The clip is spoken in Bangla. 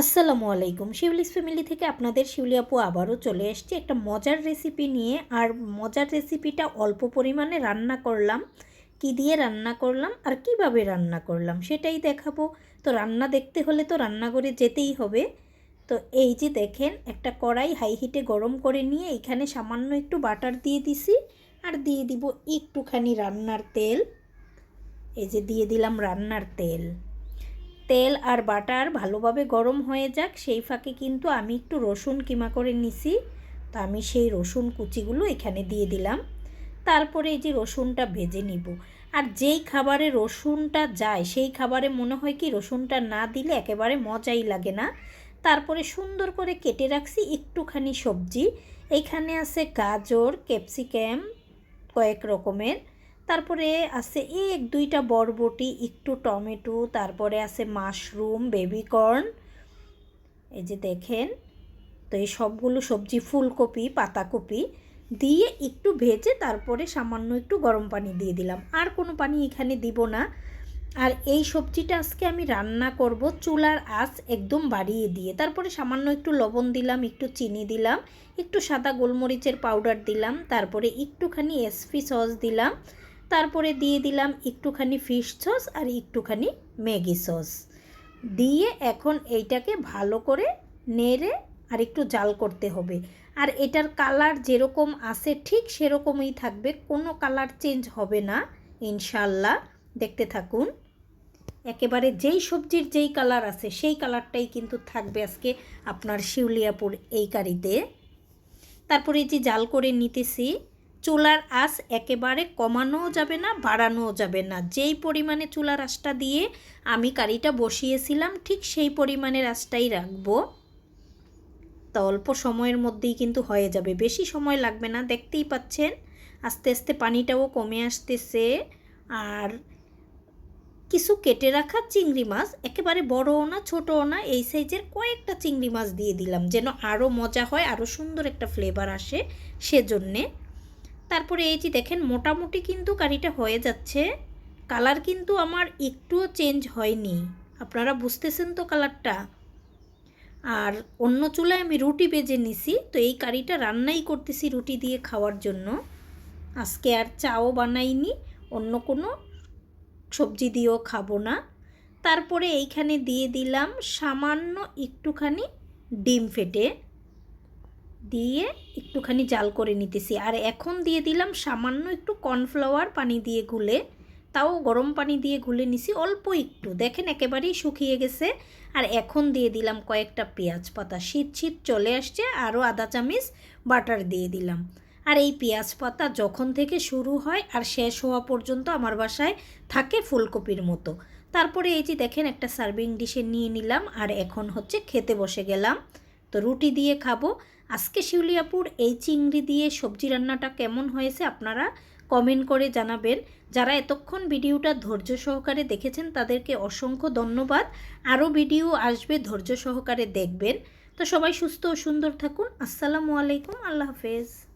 আসসালামু আলাইকুম। শিউলিস ফ্যামিলি থেকে আপনাদের শিউলি আপু আবারও চলে এসেছি একটা মজার রেসিপি নিয়ে। আর মজার রেসিপিটা অল্প পরিমাণে রান্না করলাম। কি দিয়ে রান্না করলাম আর কীভাবে রান্না করলাম সেটাই দেখাবো। তো রান্না দেখতে হলে তো রান্নাঘরে যেতেই হবে। তো এই যে দেখেন, একটা কড়াই হাই হিটে গরম করে নিয়ে এখানে সামান্য একটু বাটার দিয়ে দিছি। আর দিয়ে দিব একটুখানি রান্নার তেল। এই যে দিয়ে দিলাম রান্নার তেল। তেল আর বাটার ভালোভাবে গরম হয়ে যাক, সেই ফাঁকে কিন্তু আমি একটু রসুন কিমা করে নিছি। তো আমি সেই রসুন কুচিগুলো এখানে দিয়ে দিলাম। তারপরে এই যে রসুনটা ভেজে নিব। আর যেই খাবারে রসুনটা যায়, সেই খাবারে মনে হয় কি রসুনটা না দিলে একেবারে মজাই লাগে না। তারপরে সুন্দর করে কেটে রাখছি একটুখানি সবজি। এইখানে আছে গাজর, ক্যাপসিকাম, কয়েক রকমের। তারপরে আছে এক, দুইটা বরবটি, একটু টমেটো, তারপরে আছে মাশরুম, বেবিকর্ন। এই যে দেখেন, তো এই সবগুলো সবজি, ফুলকপি, পাতাকপি দিয়ে একটু ভেজে তারপরে সামান্য একটু গরম পানি দিয়ে দিলাম। আর কোনো পানি এখানে দিব না। আর এই সবজিটা আজকে আমি রান্না করব চুলার আঁচ একদম বাড়িয়ে দিয়ে। তারপরে সামান্য একটু লবণ দিলাম, একটু চিনি দিলাম, একটু সাদা গোলমরিচের পাউডার দিলাম, তারপরে একটুখানি এসপি সস দিলাম। তারপরে দিয়ে দিলাম একটুখানি ফিশ সস আর একটুখানি ম্যাগি সস দিয়ে এখন এইটাকে ভালো করে নেড়ে আর একটু জাল করতে হবে। আর এটার কালার যেরকম আছে ঠিক সেরকমই থাকবে, কোনো কালার চেঞ্জ হবে না ইনশাল্লাহ দেখতে থাকুন। একেবারে যেই সবজির যেই কালার আছে সেই কালারটাই কিন্তু থাকবে আজকে আপনার শিউলিয়াপুর এই কারিতে। তারপরে যে জাল করে নিতেছি চুলার আঁচ একেবারে কমানোও যাবে না, বাড়ানোও যাবে না। যেই পরিমাণে চুলার আঁচটা দিয়ে আমি কারিটা বসিয়েছিলাম, ঠিক সেই পরিমাণের আঁচটাই রাখব। তা অল্প সময়ের মধ্যেই কিন্তু হয়ে যাবে। বেশি সময় লাগবে না, দেখতেই পাচ্ছেন। আস্তে আস্তে পানিটাও কমে আসতেছে। আর কিছু কেটে রাখা চিংড়ি মাছ, একেবারে বড়ও না, ছোটও না, এই সাইজের কয়েকটা চিংড়ি মাছ দিয়ে দিলাম, যেন আরও মজা হয়, আরও সুন্দর একটা ফ্লেভার আসে সেজন্যে। তারপরে এই যে দেখেন, মোটামুটি কিন্তু কারিটা হয়ে যাচ্ছে। কালার কিন্তু আমার একটুও চেঞ্জ হয়নি। আপনারা বুঝতেছেন তো কালারটা? আর অন্য চুলায় আমি রুটি বেজে নিছি, তো এই কারিটা রান্নাই করতেছি রুটি দিয়ে খাওয়ার জন্য। আজকে আর চাও বানাইনি, অন্য কোনো সবজি দিয়েও খাব না। তারপরে এইখানে দিয়ে দিলাম সামান্য একটুখানি ডিম ফেটে। দিয়ে একটুখানি জাল করে নিতেছি। আর এখন দিয়ে দিলাম সামান্য একটু কর্নফ্লাওয়ার পানি দিয়ে গুলে, তাও গরম পানি দিয়ে গুলে নিছি অল্প একটু। দেখেন একেবারেই শুকিয়ে গেছে। আর এখন দিয়ে দিলাম কয়েকটা পেঁয়াজ পাতা। শীত শীত চলে আসছে আরও আধা চামিচ, বাটার দিয়ে দিলাম। আর এই পেঁয়াজ পাতা যখন থেকে শুরু হয় আর শেষ হওয়া পর্যন্ত আমার বাসায় থাকে ফুলকপির মতো। তারপরে এই যে দেখেন একটা সার্ভিং ডিশে নিয়ে নিলাম, আর এখন হচ্ছে খেতে বসে গেলাম। তো রুটি দিয়ে খাব। আজকে শিউলিয়াপুর এই চিংড়ি দিয়ে সবজি রান্নাটা কেমন হয়েছে আপনারা কমেন্ট করে জানাবেন। যারা এতক্ষণ ভিডিওটা ধৈর্য সহকারে দেখেছেন তাদেরকে অসংখ্য ধন্যবাদ। আরও ভিডিও আসবে ধৈর্য সহকারে দেখবেন। তো সবাই সুস্থ ও সুন্দর থাকুন। আসসালামু আলাইকুম। আল্লাহ হাফেজ।